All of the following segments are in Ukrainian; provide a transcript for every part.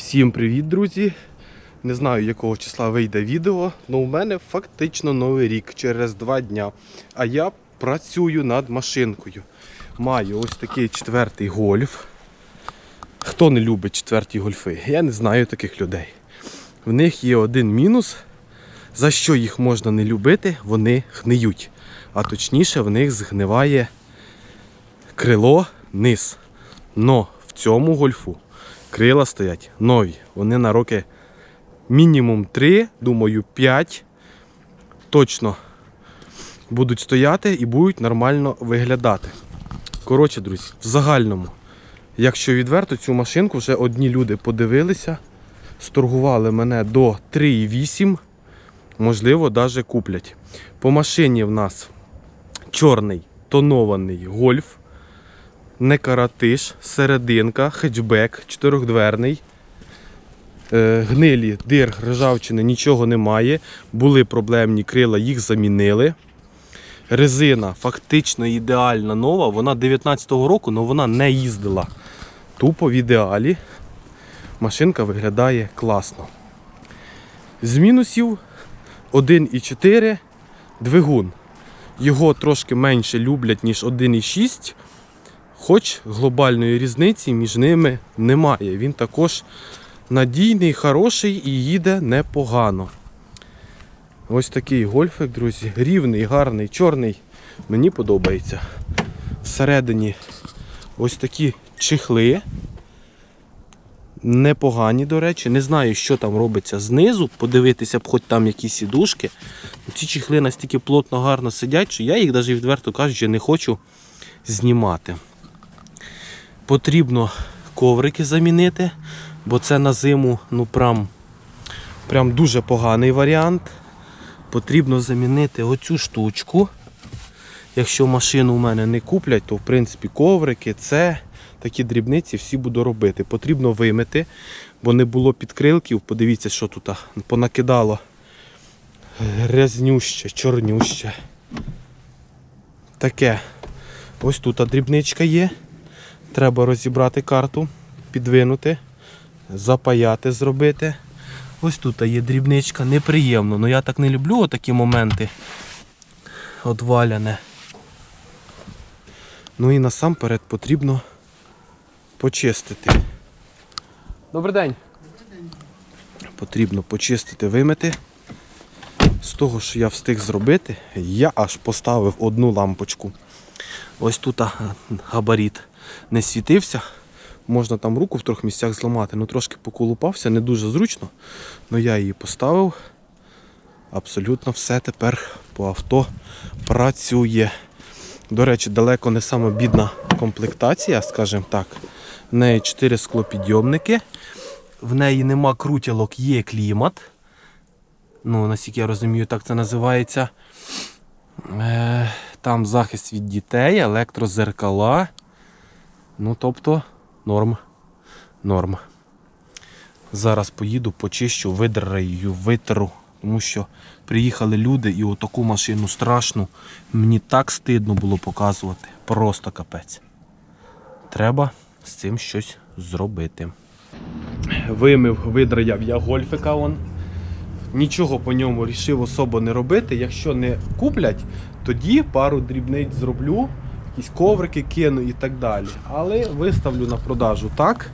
Всім привіт, друзі! Не знаю, якого числа вийде відео, але у мене фактично новий рік через два дня. А я працюю над машинкою. Маю ось такий четвертий гольф. Хто не любить четверті гольфи? Я не знаю таких людей. В них є один мінус. За що їх можна не любити, вони гниють. А точніше, в них згниває крило низ. Но в цьому гольфу крила стоять нові. Вони на роки мінімум 3, думаю, 5 точно будуть стояти і будуть нормально виглядати. Коротше, друзі, в загальному, якщо відверто, цю машинку вже одні люди подивилися, сторгували мене до 3,8, можливо, навіть куплять. По машині в нас чорний тонований гольф не каратиш, серединка, хетчбек, чотирьохдверний. Е, Гнилі, дир, ржавчини, нічого немає. Були проблемні крила, їх замінили. Резина фактично ідеальна нова. Вона 19-го року, але вона не їздила. Тупо в ідеалі. Машинка виглядає класно. З мінусів 1,4 двигун. Його трошки менше люблять, ніж 1,6. Хоч глобальної різниці між ними немає. Він також надійний, хороший і їде непогано. Ось такий гольфик, друзі. Рівний, гарний, чорний. Мені подобається. Всередині ось такі чехли. Непогані, до речі. Не знаю, що там робиться знизу. Подивитися б, хоч там якісь сідушки. Ці чехли настільки плотно гарно сидять, що я їх навіть відверто кажучи не хочу знімати. Потрібно коврики замінити, бо це на зиму ну прям, прям дуже поганий варіант. Потрібно замінити оцю штучку. Якщо машину у мене не куплять, то в принципі коврики, це такі дрібниці всі буду робити. Потрібно вимити, бо не було підкрилків. Подивіться, що тут понакидало. Грязнюще, чорнюще. Таке. Ось тут дрібничка є. Треба розібрати карту, підвинути, запаяти, зробити. Ось тут є дрібничка, неприємно. але я так не люблю такі моменти одваляне. Ну і насамперед потрібно почистити. Добрий день. Потрібно почистити, вимити. З того, що я встиг зробити, я аж поставив одну лампочку. Ось тут габарит не світився. Можна там руку в трьох місцях зламати, ну трошки поколупався, не дуже зручно. але я її поставив. Абсолютно все тепер по авто працює. До речі, далеко не саме бідна комплектація, скажімо так. В неї 4 склопідйомники. В неї нема крутілок, є клімат. Ну, наскільки я розумію, так це називається. Е, Там захист від дітей, електрозеркала. Ну, тобто, норм. Норм. Зараз поїду, почищу, видраю, витру. Тому що приїхали люди і отаку машину страшну. Мені так стидно було показувати. Просто капець. Треба з цим щось зробити. Вимив, видраяв я гольфика. он. Нічого по ньому рішив особо не робити. Якщо не куплять, тоді пару дрібниць зроблю, якісь коврики кину і так далі. Але виставлю на продажу так.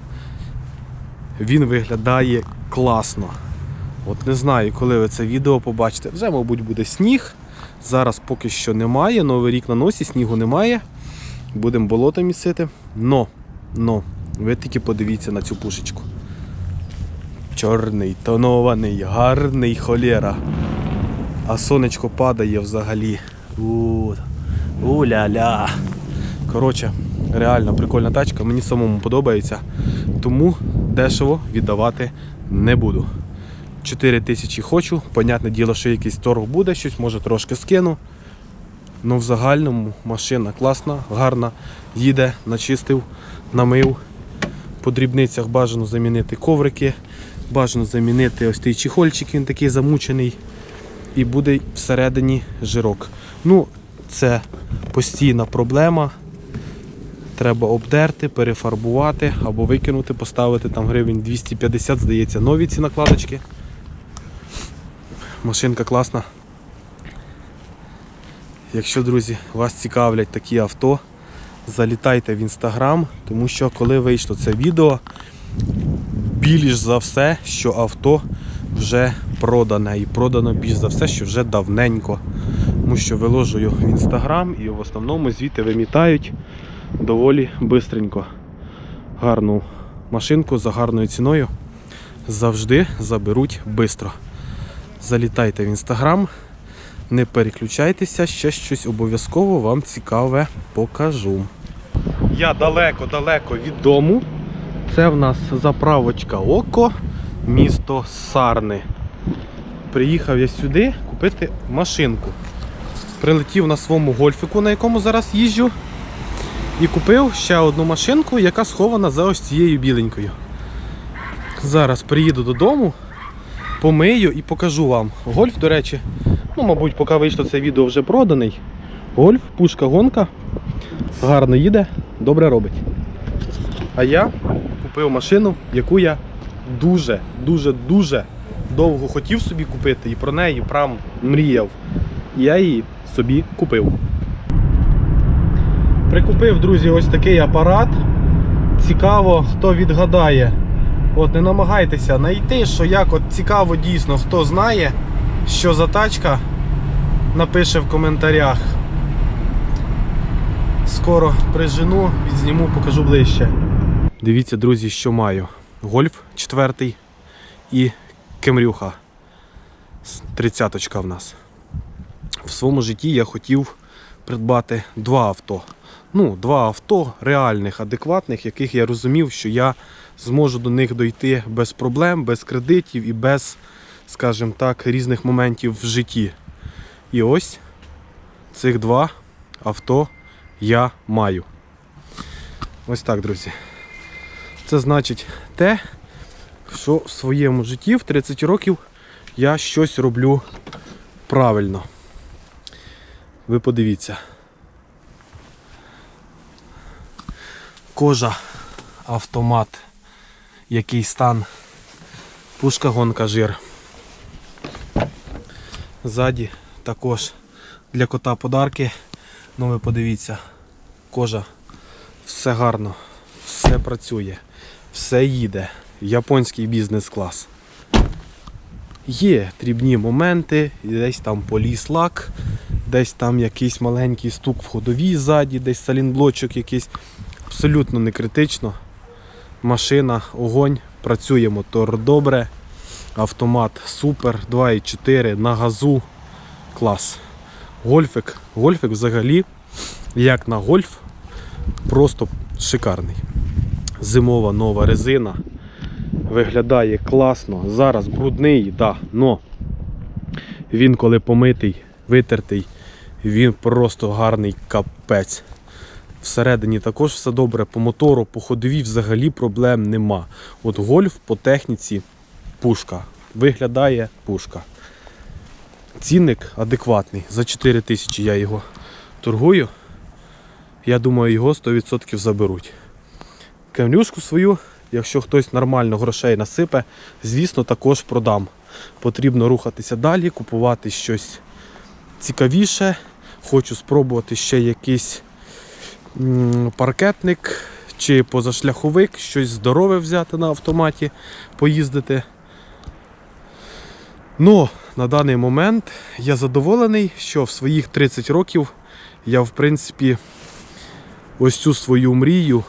Він виглядає класно. От не знаю, коли ви це відео побачите. Вже, мабуть, буде сніг. Зараз поки що немає. Новий рік на носі, снігу немає. Будемо болото місити. Но, но, ви тільки подивіться на цю пушечку. Чорний, тонований, гарний холєра. А сонечко падає взагалі. У, У-ля-ля. Коротше, реально прикольна тачка, мені самому подобається. Тому дешево віддавати не буду. 4 тисячі хочу. Понятне діло, що якийсь торг буде, щось може трошки скину. Ну в загальному машина класна, гарна, їде, начистив, намив. По дрібницях бажано замінити коврики, бажано замінити ось цей чехольчик, він такий замучений. І буде всередині жирок. Ну, це постійна проблема. Треба обдерти, перефарбувати або викинути, поставити там гривень 250, здається, нові ці накладочки. Машинка класна. Якщо, друзі, вас цікавлять такі авто, залітайте в інстаграм, тому що коли вийшло це відео, більш за все, що авто вже продане. І продано більш за все, що вже давненько. Тому що виложую в інстаграм і в основному звідти вимітають доволі бистренько. Гарну машинку за гарною ціною завжди заберуть бистро. Залітайте в інстаграм, не переключайтеся, ще щось обов'язково вам цікаве покажу. Я далеко-далеко від дому. Це в нас заправочка Око, місто Сарни. Приїхав я сюди купити машинку. Прилетів на своєму гольфіку, на якому зараз їжджу, і купив ще одну машинку, яка схована за ось цією біленькою. Зараз приїду додому, помию і покажу вам. Гольф, до речі, ну, мабуть, поки вийшло це відео вже проданий. Гольф, пушка гонка. Гарно їде, добре робить. А я купив машину, яку я дуже, дуже, дуже довго хотів собі купити і про неї прям мріяв. Я її собі купив. Прикупив, друзі, ось такий апарат. Цікаво, хто відгадає. От не намагайтеся знайти, що як от цікаво дійсно, хто знає, що за тачка, напише в коментарях. Скоро прижену, відзніму, покажу ближче. Дивіться, друзі, що маю. Гольф 4 і Кемрюха. 30 в нас. В своєму житті я хотів придбати два авто. Ну, два авто реальних, адекватних, яких я розумів, що я зможу до них дойти без проблем, без кредитів і без, скажімо так, різних моментів в житті. І ось цих два авто я маю. Ось так, друзі. Це значить те, що в своєму житті в 30 років я щось роблю правильно. Ви подивіться. Кожа, автомат, який стан, пушка гонка жир. Ззаді також для кота подарки. Ну ви подивіться, кожа, все гарно, все працює, все їде. Японський бізнес-клас. Є дрібні моменти, десь там поліс лак, десь там якийсь маленький стук в ходовій ззаді, десь салінблочок якийсь. Абсолютно не критично. Машина, огонь, працює мотор добре. Автомат супер, 2,4 на газу. Клас. Гольфик. Гольфик взагалі, як на гольф, просто шикарний. Зимова нова резина. Виглядає класно. Зараз брудний, да, но він коли помитий, витертий, він просто гарний капець. Всередині також все добре, по мотору, по ходовій взагалі проблем нема. От гольф по техніці пушка. Виглядає пушка. Цінник адекватний. За 4 тисячі я його торгую. Я думаю, його 100% заберуть. Кемлюшку свою, якщо хтось нормально грошей насипе, звісно, також продам. Потрібно рухатися далі, купувати щось цікавіше. Хочу спробувати ще якийсь паркетник чи позашляховик, щось здорове взяти на автоматі, поїздити. Ну, на даний момент я задоволений, що в своїх 30 років я, в принципі, ось цю свою мрію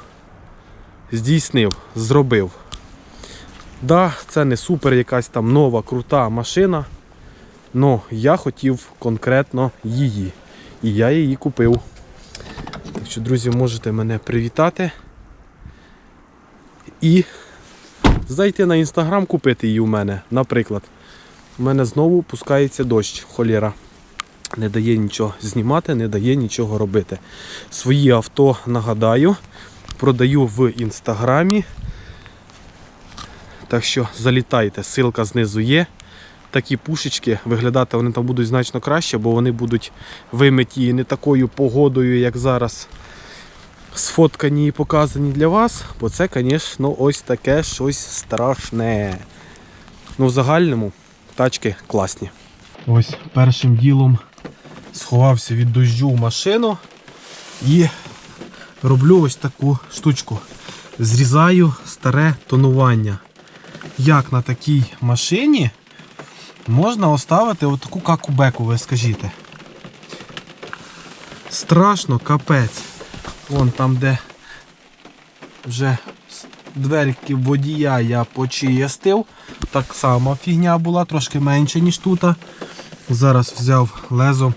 здійснив, зробив. Да, це не супер якась там нова крута машина, але я хотів конкретно її. І я її купив. Так що, друзі, можете мене привітати і зайти на інстаграм купити її у мене, наприклад. У мене знову пускається дощ, холєра. Не дає нічого знімати, не дає нічого робити. Свої авто, нагадаю, продаю в інстаграмі. Так що залітайте, ссылка знизу є. Такі пушечки, виглядати вони там будуть значно краще, бо вони будуть вимиті не такою погодою, як зараз. сфоткані і показані для вас, бо це, звісно, ось таке щось страшне. Ну, в загальному тачки класні. Ось першим ділом сховався від дощу в машину і роблю ось таку штучку. Зрізаю старе тонування. Як на такій машині можна оставити отаку каку-беку, ви скажіть. Страшно, капець. Вон там, де вже дверки водія я почистив. Так само фігня була, трошки менше, ніж тут. Зараз взяв лезо.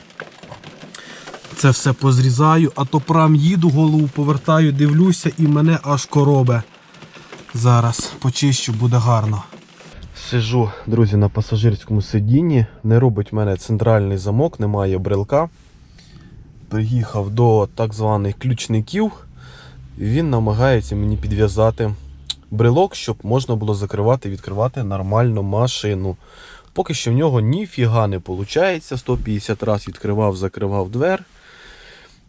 Це все позрізаю, а то прям їду, голову повертаю, дивлюся і мене аж коробе. Зараз почищу, буде гарно. Сижу, друзі, на пасажирському сидінні. Не робить мене центральний замок, немає брелка. Приїхав до так званих ключників. Він намагається мені підв'язати брелок, щоб можна було закривати і відкривати нормально машину. Поки що в нього ніфіга не виходить. 150 разів відкривав, закривав двер.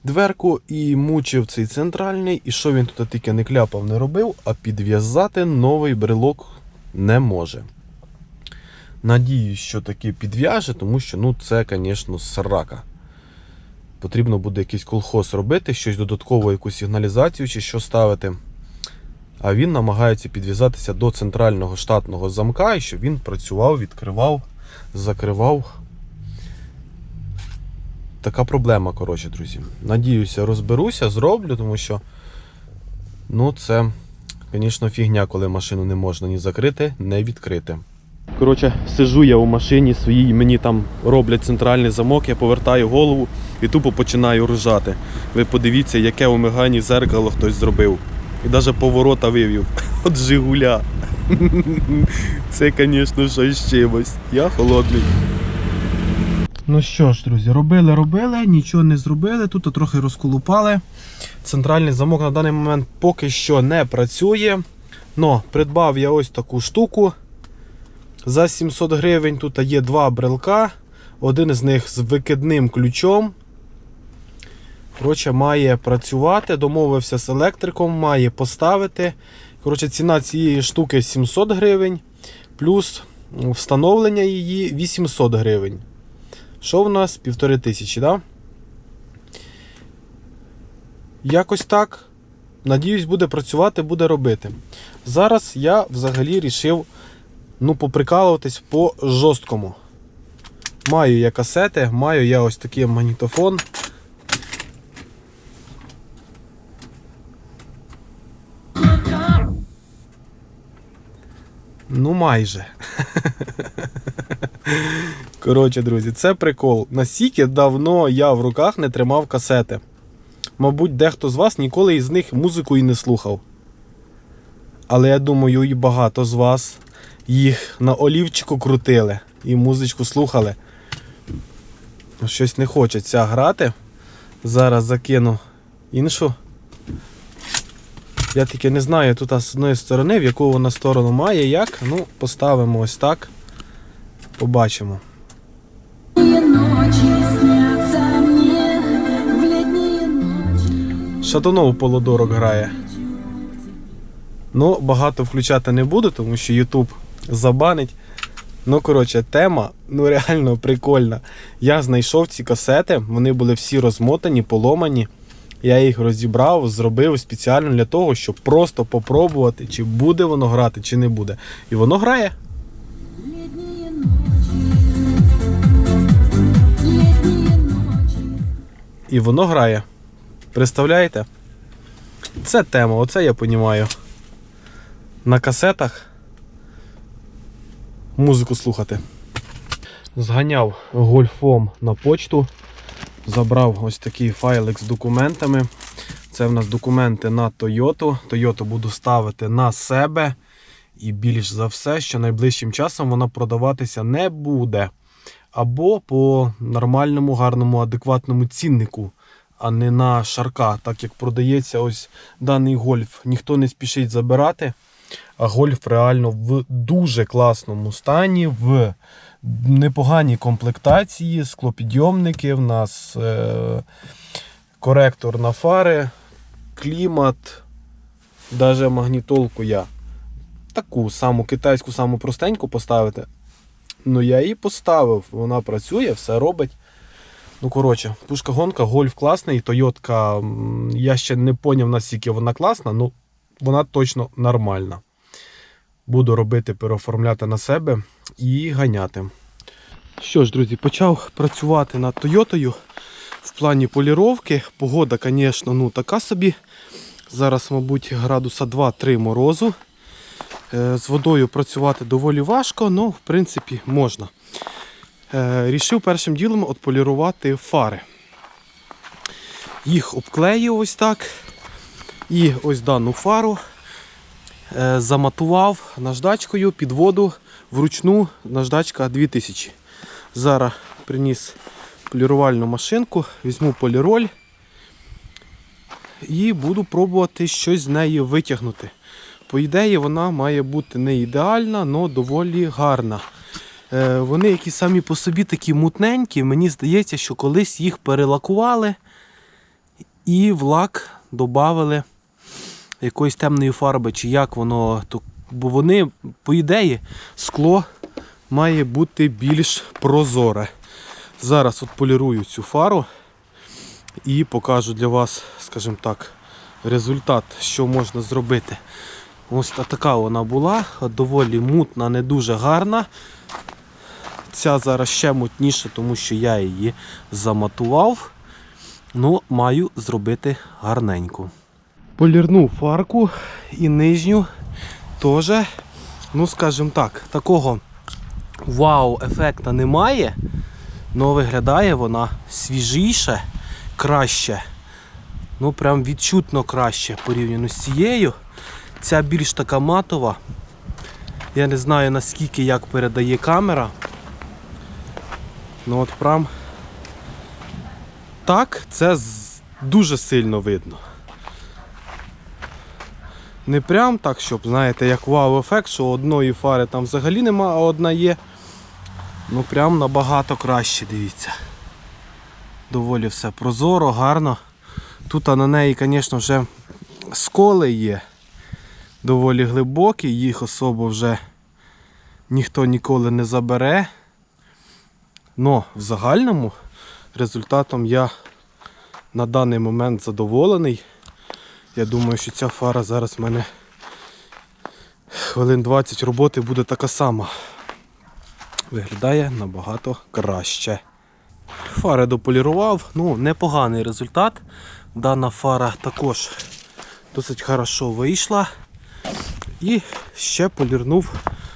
Дверку і мучив цей центральний. І що він тут тільки не кляпав, не робив, а підв'язати новий брелок не може. Надіюсь, що таки підв'яже, тому що ну, це, звісно, срака. Потрібно буде якийсь колхоз робити, щось додатково, якусь сигналізацію чи що ставити. А він намагається підв'язатися до центрального штатного замка, і щоб він працював, відкривав, закривав. Така проблема, коротше, друзі. Надіюся, розберуся, зроблю, тому що ну, це, звісно, фігня, коли машину не можна ні закрити, ні відкрити. Коротше, сижу я у машині своїй, мені там роблять центральний замок, я повертаю голову і тупо починаю ржати. Ви подивіться, яке у мигані зеркало хтось зробив. І навіть поворота вивів. От Жигуля. Це, звісно, щось чимось. Я холодний. Ну що ж, друзі, робили, робили, нічого не зробили. Тут трохи розколупали. Центральний замок на даний момент поки що не працює. Но придбав я ось таку штуку. За 700 гривень тут є два брелка. Один з них з викидним ключом. Коротше, має працювати, домовився з електриком, має поставити. Коротше, ціна цієї штуки 700 гривень, плюс встановлення її 800 гривень. Що в нас? Півтори тисячі, да? Якось так. Надіюсь, буде працювати, буде робити. Зараз я взагалі рішив ну, поприкалуватись по жорсткому. Маю я касети, маю я ось такий магнітофон. Ну, майже. Коротше, друзі, це прикол. Настільки давно я в руках не тримав касети. Мабуть, дехто з вас ніколи із них музику і не слухав. Але я думаю, і багато з вас їх на олівчику крутили і музичку слухали. Щось не хочеться грати. Зараз закину іншу. Я тільки не знаю тут з одної сторони, в яку вона сторону має, як. Ну, поставимо ось так. Побачимо. Шатунов полудорок грає. Ну, багато включати не буду, тому що YouTube забанить. Ну, коротше, тема ну реально прикольна. Я знайшов ці касети, вони були всі розмотані, поломані. Я їх розібрав, зробив спеціально для того, щоб просто попробувати, чи буде воно грати, чи не буде. І воно грає. І воно грає. Представляєте? Це тема, оце я понімаю. На касетах музику слухати. Зганяв гольфом на почту. Забрав ось такий файлик з документами. Це в нас документи на Toyota. Toyota буду ставити на себе. І більш за все, що найближчим часом вона продаватися не буде. Або по нормальному, гарному, адекватному ціннику, а не на шарка, так як продається ось даний гольф. Ніхто не спішить забирати. Гольф реально в дуже класному стані, в непоганій комплектації, склопідйомники, в нас е- коректор на фари. клімат, навіть магнітолку я таку саму китайську, саму простеньку поставити. Ну я її поставив, вона працює, все робить. Ну, коротше, пушка гонка, гольф класний, Тойотка. Я ще не поняв, наскільки вона класна, ну вона точно нормальна. Буду робити, переоформляти на себе і ганяти. Що ж, друзі, почав працювати над Тойотою в плані поліровки. Погода, звісно, ну така собі. Зараз, мабуть, градуса 2-3 морозу. Е, З водою працювати доволі важко, але в принципі можна. Е, Рішив першим ділом отполірувати фари. Їх обклеїв ось так. І ось дану фару заматував наждачкою під воду вручну наждачка 2000. Зараз приніс полірувальну машинку, візьму поліроль і буду пробувати щось з неї витягнути. По ідеї, вона має бути не ідеальна, але доволі гарна. Е, Вони які самі по собі такі мутненькі. Мені здається, що колись їх перелакували і в лак додали якоїсь темної фарби, чи як воно. то- Бо вони, по ідеї, скло має бути більш прозоре. Зараз от полірую цю фару і покажу для вас, скажімо так, результат, що можна зробити. Ось така вона була, доволі мутна, не дуже гарна. Ця зараз ще мутніша, тому що я її заматував. Ну, маю зробити гарненьку. Полірнув фарку і нижню теж, ну скажімо так, такого вау-ефекта немає. але виглядає вона свіжіше, краще. Ну, прям відчутно краще порівняно з цією. Ця більш така матова. Я не знаю наскільки як передає камера. Ну от прям так це дуже сильно видно. Не прям так, щоб, знаєте, як вау-ефект, що одної фари там взагалі нема, а одна є. Ну прям набагато краще, дивіться. Доволі все прозоро, гарно. Тут на неї, звісно, вже сколи є. Доволі глибокі, їх особо вже ніхто ніколи не забере. Но в загальному результатом я на даний момент задоволений. Я думаю, що ця фара зараз в мене хвилин 20 роботи буде така сама. Виглядає набагато краще. Фари дополірував, ну, непоганий результат. Дана фара також досить хорошо вийшла. І ще полірнув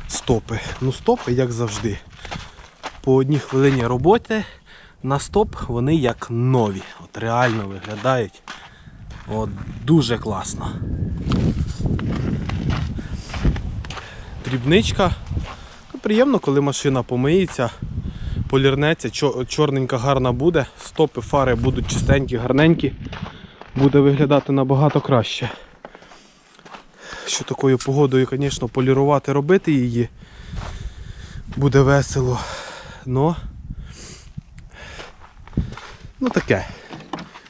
стопи. Ну, стопи, як завжди. По одній хвилині роботи на стоп вони як нові. От реально виглядають. От дуже класно. Дрібничка. Ну, Приємно, коли машина помиється, полірнеться, чорненька гарна буде, стопи, фари будуть чистенькі, гарненькі, буде виглядати набагато краще. Що такою погодою, звісно, полірувати, робити її буде весело. Но ну таке.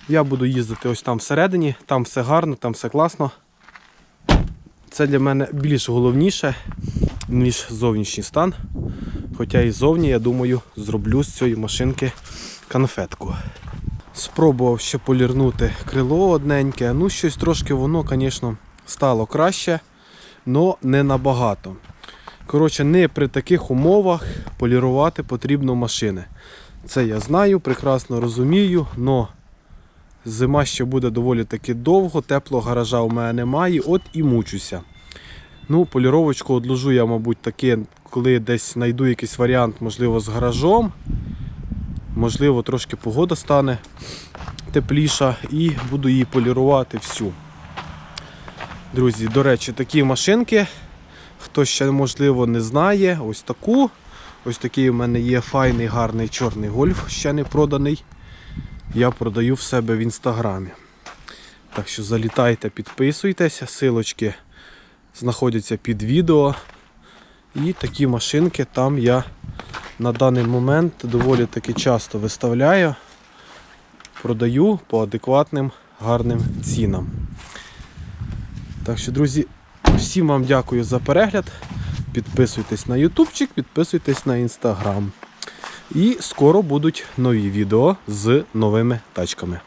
Я буду їздити ось там всередині, там все гарно, там все класно. Це для мене більш головніше, ніж зовнішній стан. Хоча і зовні, я думаю, зроблю з цієї машинки конфетку. Спробував ще полірнути крило одненьке. Ну, щось трошки воно, звісно, стало краще, але не набагато. Коротше, не при таких умовах полірувати потрібно машини. Це я знаю, прекрасно розумію, але зима ще буде доволі таки довго, теплого гаража у мене немає, от і мучуся. Ну, поліровочку одложу я, мабуть, таки, коли десь знайду якийсь варіант, можливо, з гаражом. Можливо, трошки погода стане тепліша і буду її полірувати всю. Друзі, до речі, такі машинки, хто ще можливо не знає, ось таку. Ось такий у мене є файний гарний чорний гольф, ще не проданий. Я продаю в себе в інстаграмі. Так що залітайте, підписуйтеся, силочки знаходяться під відео. І такі машинки там я на даний момент доволі таки часто виставляю, продаю по адекватним гарним цінам. Так що, друзі, всім вам дякую за перегляд. Підписуйтесь на ютубчик, підписуйтесь на інстаграм. І скоро будуть нові відео з новими тачками.